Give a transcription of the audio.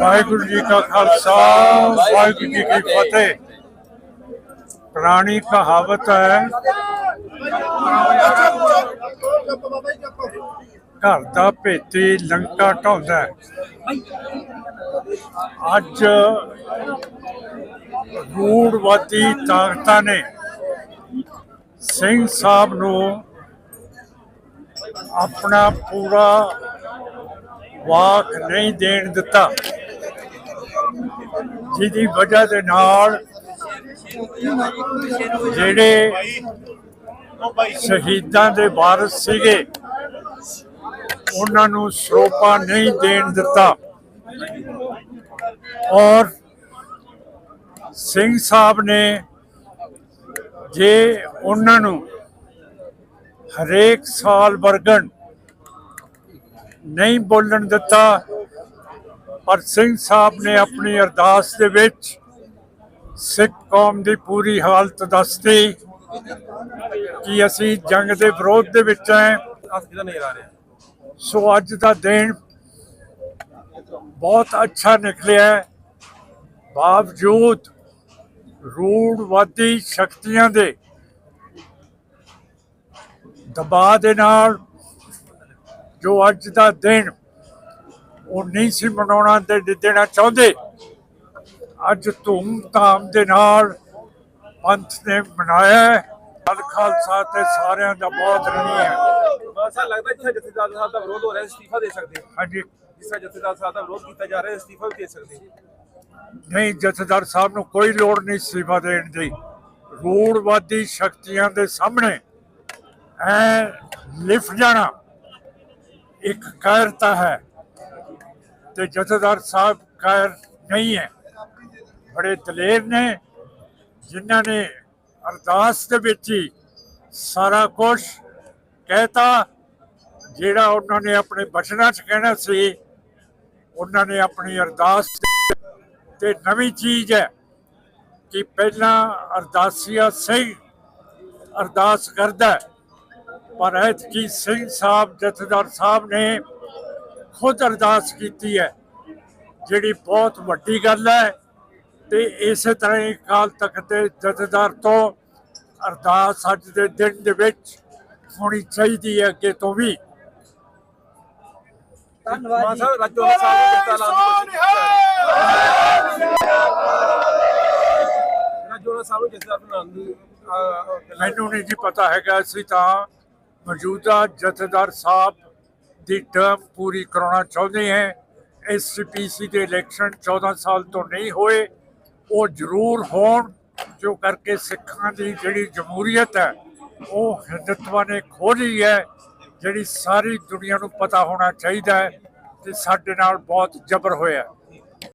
ਵਾਹਿਗੁਰੂ ਜੀ ਕਾ ਖਾਲਸਾ, ਵਾਹਿਗੁਰੂ ਜੀ ਕੀ ਫਤਿਹ। ਪੁਰਾਣੀ ਕਹਾਵਤ ਹੈ, ਘਰ ਦਾ ਭੇਤੀ ਲੰਕਾ ਢਾਉਂਦਾ ਅੱਜ ਰੂੜਵਾਦੀ ਤਾਕਤਾਂ ਨੇ ਸਿੰਘ ਸਾਹਿਬ ਨੂੰ ਆਪਣਾ ਪੂਰਾ ਵਾਕ ਨਹੀਂ ਦੇਣ ਦਿੱਤਾ। ਜਿਹਦੀ ਵਜ੍ਹਾ ਦੇ ਨਾਲ ਜਿਹੜੇ ਸ਼ਹੀਦਾਂ ਦੇ ਵਾਰਸ ਸੀਗੇ, ਉਹਨਾਂ ਨੂੰ ਸਰੋਪਾ ਨਹੀਂ ਦੇਣ ਦਿੱਤਾ। ਔਰ ਸਿੰਘ ਸਾਹਿਬ ਨੇ ਜੇ ਉਹਨਾਂ ਨੂੰ ਹਰੇਕ ਸਾਲ ਵਰਗਣ ਨਹੀਂ ਬੋਲਣ ਦਿੱਤਾ ਪਰ ਸਿੰਘ ਸਾਹਿਬ ਨੇ ਆਪਣੀ ਅਰਦਾਸ ਦੇ ਵਿੱਚ ਸਿੱਖ ਕੌਮ ਦੀ ਪੂਰੀ ਹਾਲਤ ਦੱਸਤੀ ਕਿ ਅਸੀਂ ਜੰਗ ਦੇ ਵਿਰੋਧ ਦੇ ਵਿੱਚ ਹੈ ਕਿਹਦਾ ਨਜ਼ਰ ਆ ਰਿਹਾ ਸੋ ਅੱਜ ਦਾ ਦਿਨ ਬਹੁਤ ਅੱਛਾ ਨਿਕਲਿਆ ਹੈ। ਬਾਵਜੂਦ ਰੂੜਵਾਦੀ ਸ਼ਕਤੀਆਂ ਦੇ ਦਬਾਅ ਦੇ ਨਾਲ ਜੋ ਅੱਜ ਦਾ ਦਿਨ ਉਹ ਨਹੀਂ ਸੀ ਮਨਾਉਣਾ ਤੇ ਦੇਣਾ ਚਾਹੁੰਦੇ। ਅੱਜ ਧੂਮ-ਧਾਮ ਦੇ ਨਾਲ ਪੰਥ ਨੇ ਮਨਾਇਆ। ਅਲ ਖਾਲਸਾ ਤੇ ਸਾਰਿਆਂ ਦਾ ਬਹੁਤ ਰਣੀ ਹੈ। ਮਾਸਾ ਲੱਗਦਾ ਜਿਸ ਜਥੇਦਾਰ ਸਾਹਿਬ ਦਾ ਵਿਰੋਧ ਹੋ ਰਿਹਾ ਅਸਤੀਫਾ ਦੇ ਸਕਦੇ। ਹਾਂਜੀ। ਜਿਸ ਤਰ੍ਹਾਂ ਜਥੇਦਾਰ ਸਾਹਿਬ ਦਾ ਵਿਰੋਧ ਕੀਤਾ ਜਾ ਰਿਹਾ ਅਸਤੀਫਾ ਵੀ ਦੇ ਸਕਦੇ। ਨਹੀਂ ਜਥੇਦਾਰ ਸਾਹਿਬ ਨੂੰ ਕੋਈ ਲੋੜ ਨਹੀਂ ਅਸਤੀਫਾ ਦੇਣ ਦੀ। ਰੂੜਵਾਦੀ ਸ਼ਕਤੀਆਂ ਦੇ ਸਾਹਮਣੇ ਐ ਲਿਫ ਜਾਣਾ ਇੱਕ ਕਾਇਰਤਾ ਹੈ। ਤੇ ਜਥੇਦਾਰ ਸਾਹਿਬ ਖੈਰ ਨਹੀਂ ਹੈ। ਬੜੇ ਦਲੇਰ ਨੇ, ਜਿਨ੍ਹਾਂ ਨੇ ਅਰਦਾਸ ਦੇ ਵਿੱਚ ਹੀ ਸਾਰਾ ਕੁਝ ਕਹਿਤਾ। ਜਿਹੜਾ ਉਹਨਾਂ ਨੇ ਆਪਣੇ ਬਚਨਾਂ 'ਚ ਕਹਿਣਾ ਸੀ, ਉਹਨਾਂ ਨੇ ਆਪਣੀ ਅਰਦਾਸ ਤੇ ਨਵੀਂ ਚੀਜ਼ ਹੈ ਕਿ ਪਹਿਲਾਂ ਅਰਦਾਸੀਆ ਸਿੰਘ ਅਰਦਾਸ ਕਰਦਾ ਪਰ ਐਤਕੀ ਸਿੰਘ ਸਾਹਿਬ, ਜਥੇਦਾਰ ਸਾਹਿਬ ਨੇ ਖੁਦ ਅਰਦਾਸ ਕੀਤੀ ਹੈ। ਜਿਹੜੀ ਬਹੁਤ ਵੱਡੀ ਗੱਲ ਹੈ ਤੇ ਇਸੇ ਤਰ੍ਹਾਂ ਹੀ ਕਾਲ ਤੱਕ ਦੇ ਜਥੇਦਾਰ ਤੋਂ ਅਰਦਾਸ ਅੱਜ ਦੇ ਦਿਨ ਦੇ ਵਿੱਚ ਹੋਣੀ ਚਾਹੀਦੀ ਹੈ ਅੱਗੇ ਤੋਂ ਵੀ। ਮਾਸਾ ਰਾਜੋ ਸਾਹਿਬ ਨੂੰ ਕਿੱਤਾ ਲਾਉਣ ਦੀ ਕੋਸ਼ਿਸ਼ ਕੀਤੀ ਰਾਜੋ ਸਾਹਿਬ ਨੂੰ ਜਥੇਦਾਰ ਬਣਾਉਣ ਦੀ ਅਹ, ਮੈਨੂੰ ਨਹੀਂ ਜੀ ਪਤਾ ਹੈਗਾ ਅਸੀਂ ਤਾਂ ਮੌਜੂਦਾ ਜਥੇਦਾਰ ਸਾਹਿਬ ਦੀ ਟਰਮ ਪੂਰੀ ਕਰਾਉਣਾ ਚਾਹੁੰਦੇ ਹਾਂ। ਐਸਸੀਪੀਸੀ ਦੇ ਇਲੈਕਸ਼ਨ 14 ਸਾਲ ਤੋਂ ਨਹੀਂ ਹੋਏ। ਉਹ ਜ਼ਰੂਰ ਹੋਣ, ਜੋ ਕਰਕੇ ਸਿੱਖਾਂ ਦੀ ਜਿਹੜੀ ਜਮਹੂਰੀਅਤ ਹੈ, ਉਹ ਹਿੰਦੁਤਵਾ ਨੇ ਖੋਲੀ ਹੈ। ਜਿਹੜੀ ਸਾਰੀ ਦੁਨੀਆ ਨੂੰ ਪਤਾ ਹੋਣਾ ਚਾਹੀਦਾ ਹੈ ਕਿ ਸਾਡੇ ਨਾਲ ਬਹੁਤ ਜ਼ਬਰ ਹੋਇਆ।